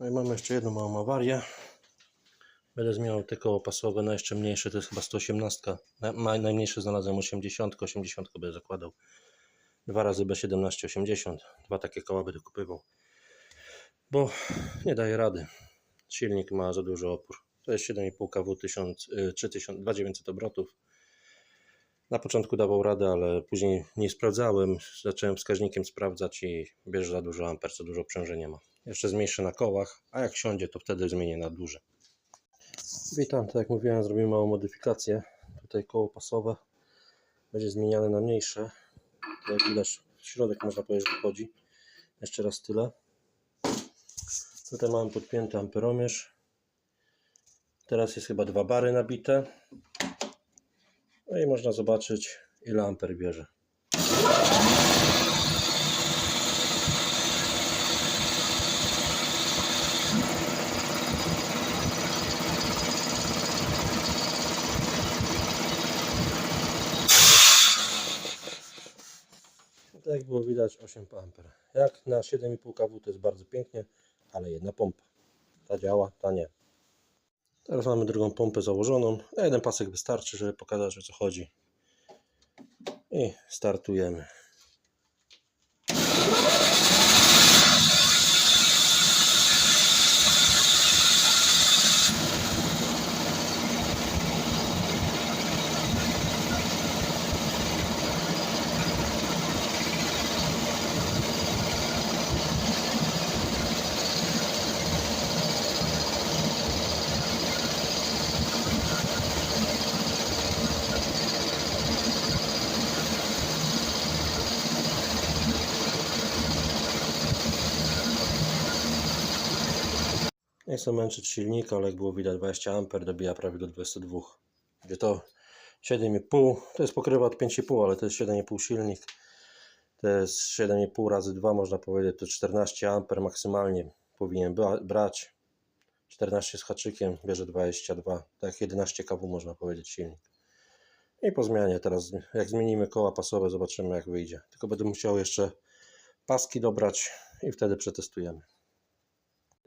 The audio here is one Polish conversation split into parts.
No i mamy jeszcze jedną małą awarię. Będę zmieniał te koło pasowe na jeszcze mniejsze, to jest chyba 118. Na, najmniejsze znalazłem 80, 80 będę zakładał. Dwa razy B17 80. Dwa takie koła będę kupywał. Bo nie daje rady. Silnik ma za duży opór. To jest 7,5 kW 1000, y, 3000, 2900 obrotów. Na początku dawał radę, ale później nie sprawdzałem. Zacząłem wskaźnikiem sprawdzać i bierze za dużo amper, za dużo obciążenia ma. Jeszcze zmniejszę na kołach, a jak siądzie, to wtedy zmienię na duże. Witam, tak jak mówiłem, zrobimy małą modyfikację. Tutaj koło pasowe będzie zmieniane na mniejsze. Jak widać, środek można powiedzieć, wchodzi. Jeszcze raz tyle. Tutaj mamy podpięty amperomierz. Teraz jest chyba dwa bary nabite. No i można zobaczyć, ile amper bierze. Było widać 8 amper. Jak na 7,5 kW to jest bardzo pięknie, ale jedna pompa. Ta działa, ta nie. Teraz mamy drugą pompę założoną. Na jeden pasek wystarczy, żeby pokazać o co chodzi. I startujemy. Nie chcę męczyć silnika, ale jak było widać 20 A dobija prawie do 22. Gdzie to 7,5 to jest pokrywa od 5,5, ale to jest 7,5 silnik. To jest 7,5 razy 2 można powiedzieć, to 14 A maksymalnie powinien bra- brać. 14 z haczykiem bierze 22, tak 11 kW można powiedzieć silnik. I po zmianie teraz, jak zmienimy koła pasowe, zobaczymy jak wyjdzie. Tylko będę musiał jeszcze paski dobrać i wtedy przetestujemy.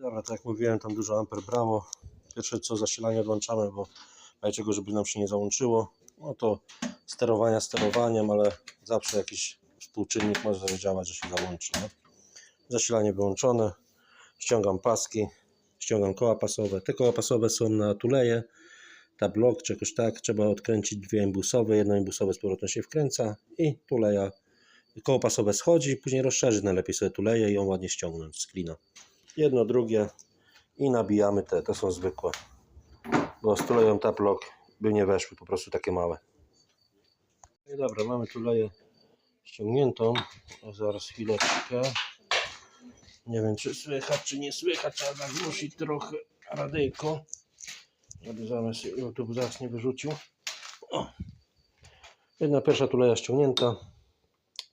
Dobra, tak jak mówiłem, tam dużo amper brało. Pierwsze co zasilanie odłączamy, bo czego, żeby nam się nie załączyło. No to sterowania sterowaniem, ale zawsze jakiś współczynnik może zadziałać, że się załączy. Nie? Zasilanie wyłączone. Ściągam paski, ściągam koła pasowe. Te koła pasowe są na tuleje. Ta blok czy jakoś tak. Trzeba odkręcić dwie imbusowe. Jedno imbusowe z powrotem się wkręca i tuleja. Koło pasowe schodzi, później rozszerzyć najlepiej sobie tuleje i ją ładnie ściągnąć z klina jedno, drugie i nabijamy te, to są zwykłe. Bo z tuleją taplok by nie weszły, po prostu takie małe. No i dobra, mamy tuleję ściągniętą. O, zaraz chwileczkę. Nie wiem czy słychać czy nie słychać trzeba zagłuszyć trochę radyjko. Żeby zaraz YouTube zaraz nie wyrzucił. O. jedna pierwsza tuleja ściągnięta.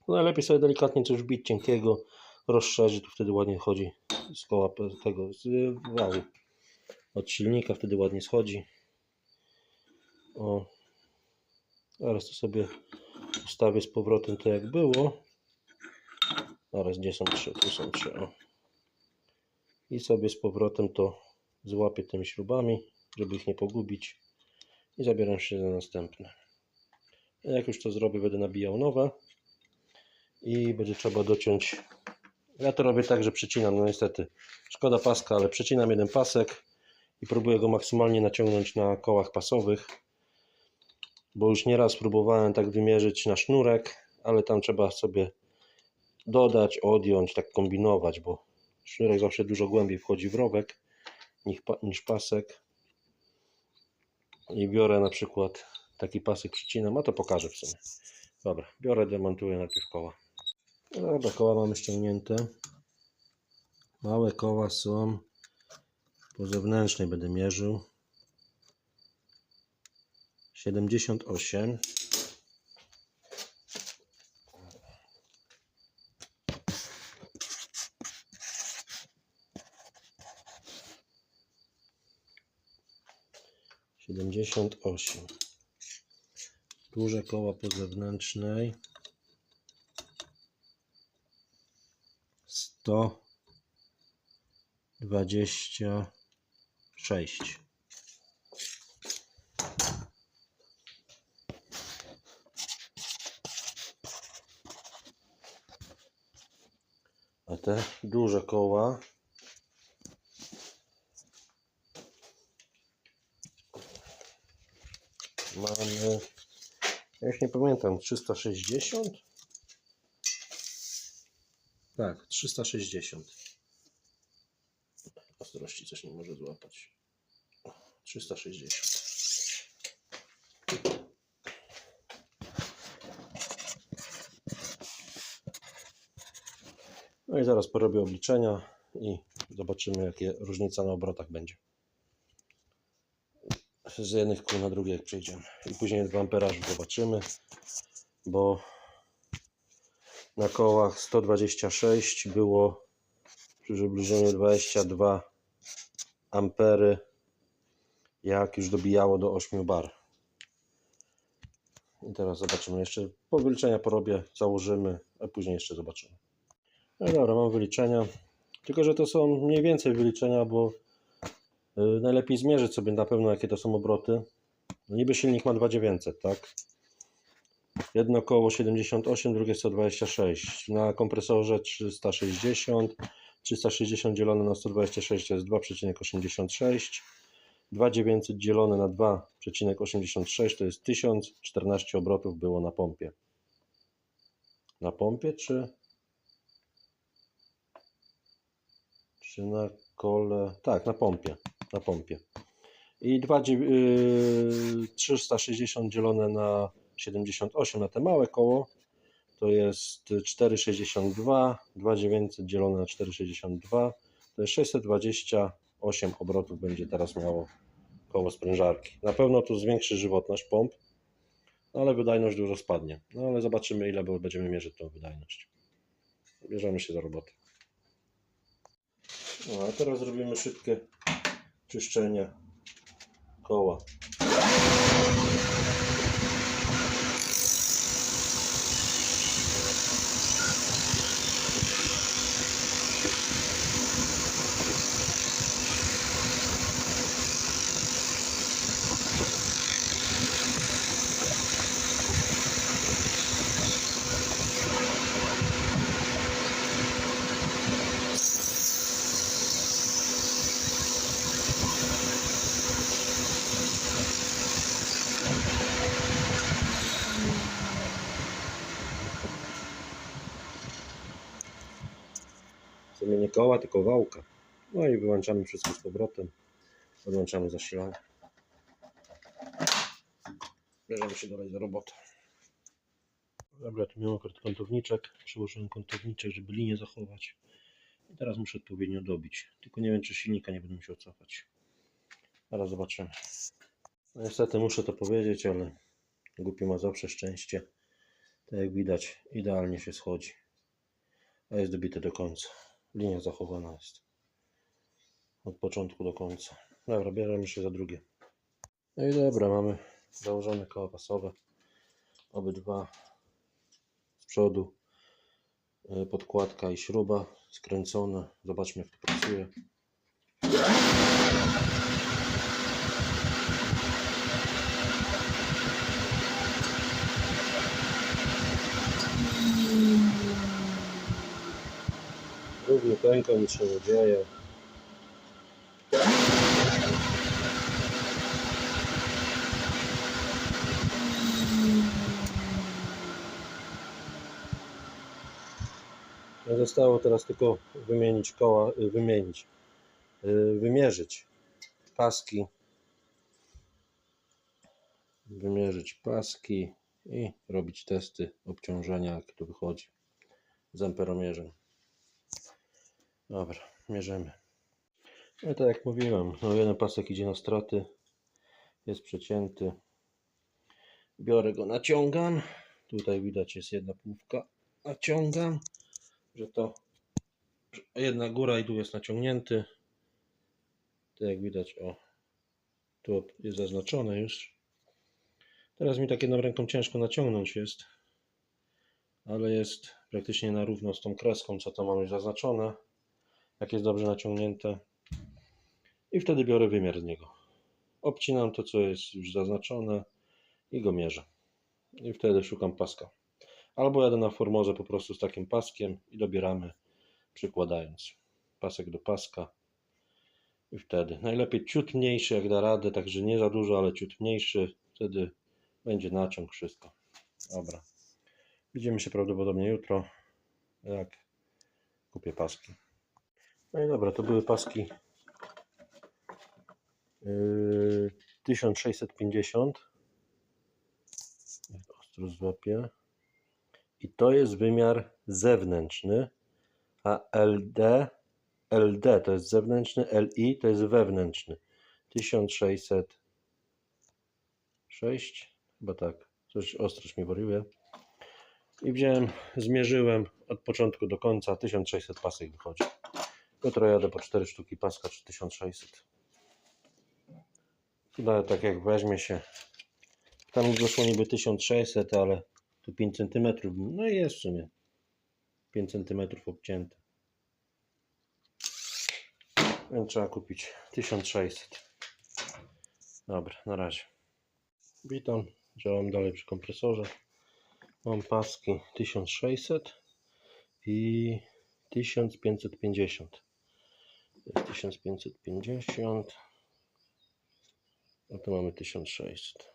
No najlepiej sobie delikatnie coś wbić cienkiego rozszerzy, to wtedy ładnie chodzi z koła tego, z wału od silnika, wtedy ładnie schodzi. O, teraz to sobie ustawię z powrotem to jak było. Zaraz gdzie są trzy, tu są trzy. O. I sobie z powrotem to złapię tymi śrubami, żeby ich nie pogubić i zabieram się za następne. Jak już to zrobię, będę nabijał nowe i będzie trzeba dociąć ja to robię tak, że przecinam, no niestety. Szkoda paska, ale przecinam jeden pasek i próbuję go maksymalnie naciągnąć na kołach pasowych. Bo już nieraz próbowałem tak wymierzyć na sznurek, ale tam trzeba sobie dodać, odjąć, tak kombinować, bo sznurek zawsze dużo głębiej wchodzi w rowek niż, pa- niż pasek. I biorę na przykład taki pasek przycinam, a to pokażę w sumie. Dobra, biorę, demontuję najpierw koła. No Dobra, koła mamy ściągnięte. Małe koła są. Po zewnętrznej będę mierzył. 78. Siedemdziesiąt osiem. Duże koła po zewnętrznej. Sto dwadzieścia sześć. A te duże koła mamy, ja już nie pamiętam, 360? Tak, 360. Ostrości coś nie może złapać. 360. No i zaraz porobię obliczenia i zobaczymy jakie różnica na obrotach będzie. Z jednych kół na drugie jak przejdziemy. I później w amperażu zobaczymy, bo na kołach 126 było przy przybliżeniu 22 ampery jak już dobijało do 8 bar. I teraz zobaczymy jeszcze wyliczenia porobię, założymy, a później jeszcze zobaczymy. No dobra, mam wyliczenia. Tylko, że to są mniej więcej wyliczenia, bo y, najlepiej zmierzyć sobie na pewno jakie to są obroty. Niby silnik ma 2900, tak? Jedno koło 78, drugie 126. Na kompresorze 360. 360 dzielone na 126 to jest 2,86. 2900 dzielone na 2,86 to jest 1014 obrotów było na pompie. Na pompie czy czy na kole? Tak, na pompie. Na pompie. I 2, yy, 360 dzielone na 78 na te małe koło to jest 4,62. 2,900 dzielone na 4,62 to jest 628 obrotów będzie teraz miało koło sprężarki. Na pewno tu zwiększy żywotność pomp, no ale wydajność dużo spadnie. No ale zobaczymy ile będziemy mierzyć tą wydajność. Bierzemy się za robotę. No a teraz zrobimy szybkie czyszczenie koła. W tylko wałka. No i wyłączamy wszystko z powrotem. Odłączamy zasilanie. Bierzemy się dalej za robotę. Dobra, tu miałem akurat kątowniczek. Przełożyłem kątowniczek, żeby linię zachować. I teraz muszę odpowiednio dobić. Tylko nie wiem, czy silnika nie będę musiał cofać. Zaraz zobaczymy. No niestety muszę to powiedzieć, ale głupi ma zawsze szczęście. Tak jak widać, idealnie się schodzi. A jest dobite do końca. Linia zachowana jest. Od początku do końca. Dobra, bierzemy się za drugie. No i dobra, mamy założone koła pasowe. Obydwa z przodu. y, Podkładka i śruba skręcone. Zobaczmy jak to pracuje. Równiuteńko, nic się nie dzieje. Zostało teraz tylko wymienić koła, y, wymienić, y, wymierzyć paski, wymierzyć paski i robić testy obciążenia, jak to wychodzi z amperomierzem. Dobra, mierzymy. No tak jak mówiłem, no jeden pasek idzie na straty, jest przecięty. Biorę go, naciągam. Tutaj widać jest jedna półka. Naciągam, że to jedna góra i dół jest naciągnięty. Tak jak widać, o, tu jest zaznaczone już. Teraz mi tak jedną ręką ciężko naciągnąć jest, ale jest praktycznie na równo z tą kreską, co to mam już zaznaczone. Jak jest dobrze naciągnięte. I wtedy biorę wymiar z niego. Obcinam to, co jest już zaznaczone i go mierzę. I wtedy szukam paska. Albo jadę na formozę po prostu z takim paskiem i dobieramy przykładając pasek do paska. I wtedy najlepiej ciut mniejszy jak da radę, także nie za dużo, ale ciut mniejszy. Wtedy będzie naciąg wszystko. Dobra. Widzimy się prawdopodobnie jutro, jak kupię paski. No i dobra, to były paski yy, 1650. Jak ostro złapię. I to jest wymiar zewnętrzny, a LD, LD to jest zewnętrzny, LI to jest wewnętrzny. 1606, chyba tak, coś ostrość mi wariuje. I wziąłem, zmierzyłem od początku do końca, 1600 pasek wychodzi. Jutro jadę po 4 sztuki paska, czy 1600. Chyba tak jak weźmie się, tam wyszło niby 1600, ale tu 5 cm, no i jest w sumie 5 cm obcięte. Więc trzeba kupić 1600. Dobra, na razie. Witam, działam dalej przy kompresorze. Mam paski 1600 i 1550. To jest 1550. A tu mamy 1600.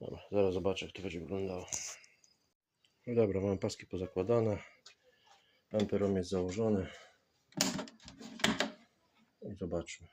Dobra, zaraz zobaczę jak to będzie wyglądało. No dobra, mam paski pozakładane. Amperom jest założony. I zobaczmy.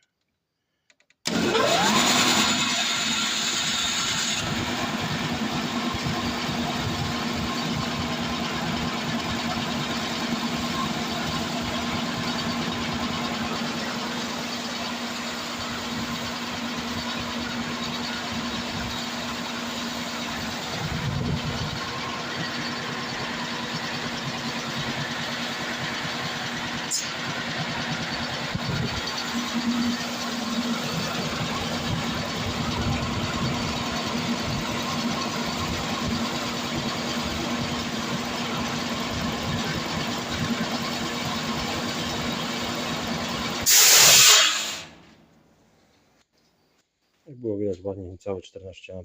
Jak było widać ładnie, niecałe 14 A.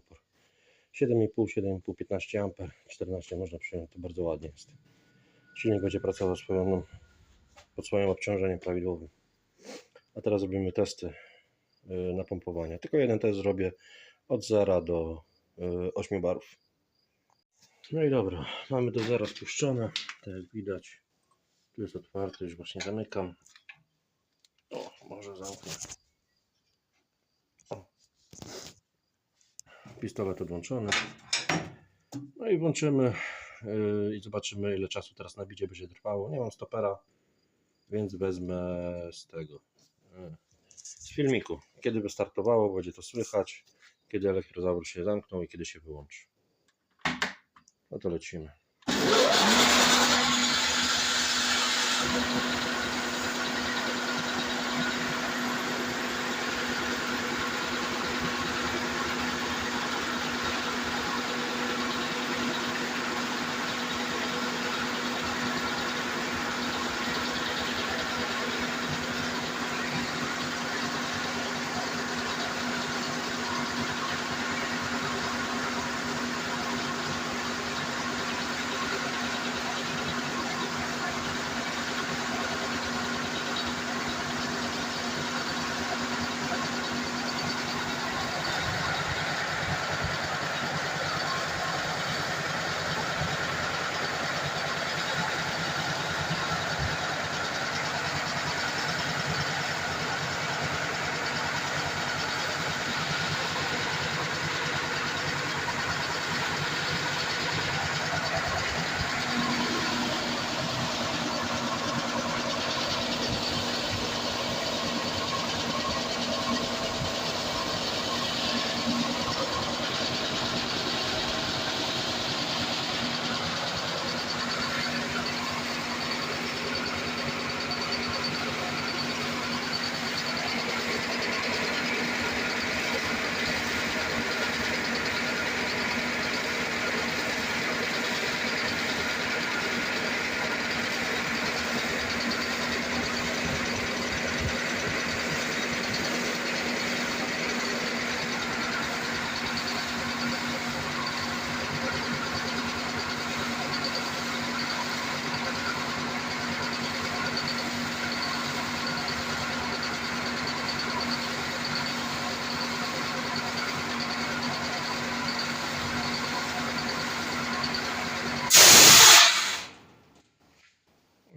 7,5, 7,5, 15 A, 14 można przyjąć, to bardzo ładnie jest. Silnik będzie pracował swoją, pod swoim obciążeniem prawidłowym. A teraz zrobimy testy y, napompowania. Tylko jeden test zrobię od 0 do y, 8 barów. No i dobra, mamy do zera spuszczone, tak jak widać. Tu jest otwarte, już właśnie zamykam. O, może zamknę. Pistolet odłączony. No i włączymy yy, i zobaczymy ile czasu teraz nabicie będzie trwało. Nie mam stopera, więc wezmę z tego, yy, z filmiku. Kiedy by startowało, będzie to słychać, kiedy elektrozaur się zamknął i kiedy się wyłączy. No to lecimy.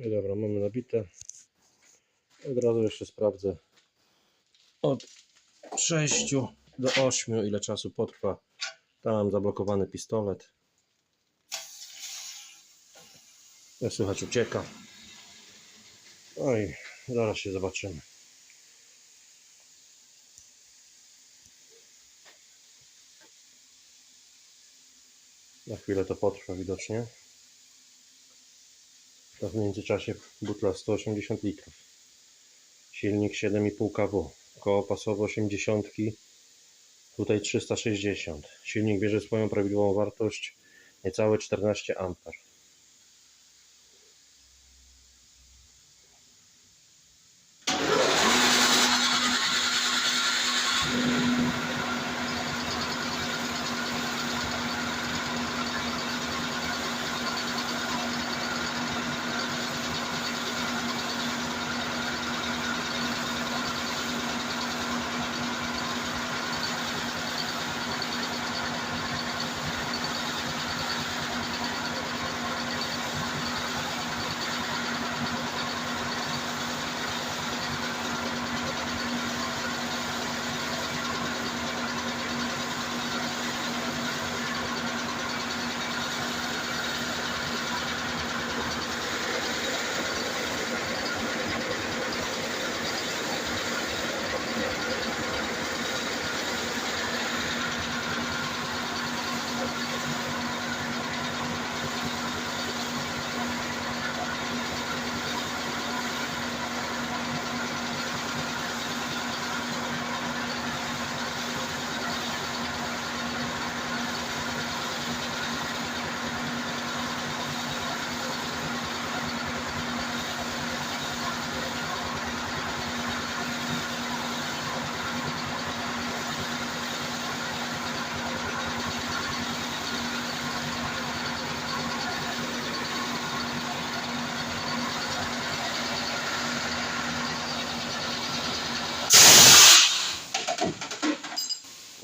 Dobra, mamy nabite. Od razu jeszcze sprawdzę od 6 do 8 ile czasu potrwa. Tam mam zablokowany pistolet. Jak słychać ucieka. No i zaraz się zobaczymy. Na chwilę to potrwa widocznie. W międzyczasie butla 180 litrów. Silnik 7,5 kW. Koło pasowe 80. Tutaj 360. Silnik bierze swoją prawidłową wartość niecałe 14 A.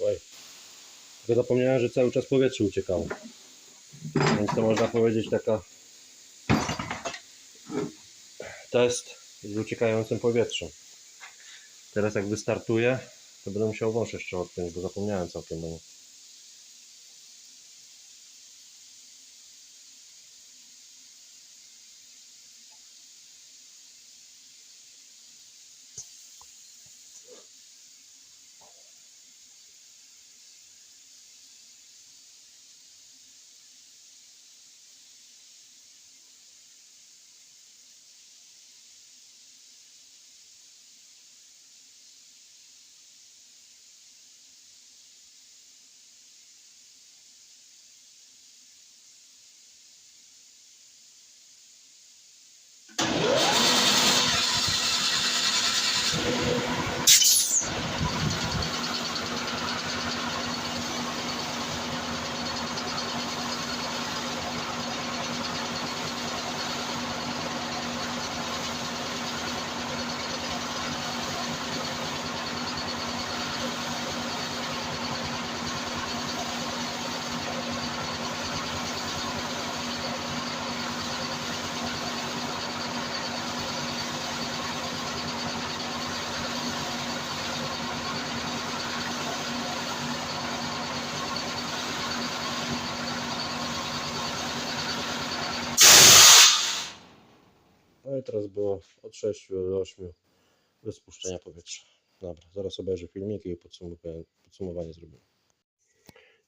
Oj. Tylko zapomniałem, że cały czas powietrze uciekało. Więc to można powiedzieć taka test z uciekającym powietrzem. Teraz jak wystartuję, to będę musiał wąż jeszcze odpiąć, bo zapomniałem całkiem o nim. Teraz było od 6 do 8 bez spuszczenia powietrza. Dobra, zaraz obejrzę filmiki i podsumowanie, podsumowanie zrobimy.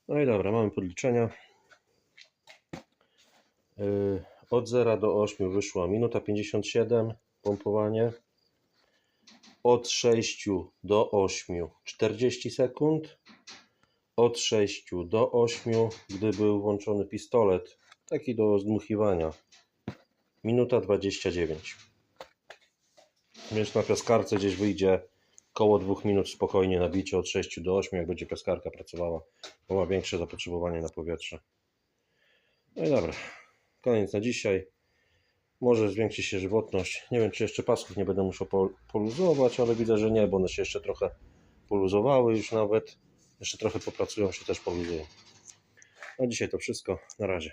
No i dobra, mamy podliczenia. Yy, Od 0 do 8 wyszła minuta 57 pompowanie. Od 6 do 8 40 sekund. Od 6 do 8, gdy był włączony pistolet, taki do zdmuchiwania, minuta 29. Więc na piaskarce gdzieś wyjdzie koło 2 minut spokojnie na bicie od 6 do 8, jak będzie piaskarka pracowała, bo ma większe zapotrzebowanie na powietrze. No i dobra, koniec na dzisiaj. Może zwiększy się żywotność. Nie wiem, czy jeszcze pasków nie będę musiał pol- poluzować, ale widzę, że nie, bo one się jeszcze trochę poluzowały już nawet. Jeszcze trochę popracują, się też poluzują. Na dzisiaj to wszystko. Na razie.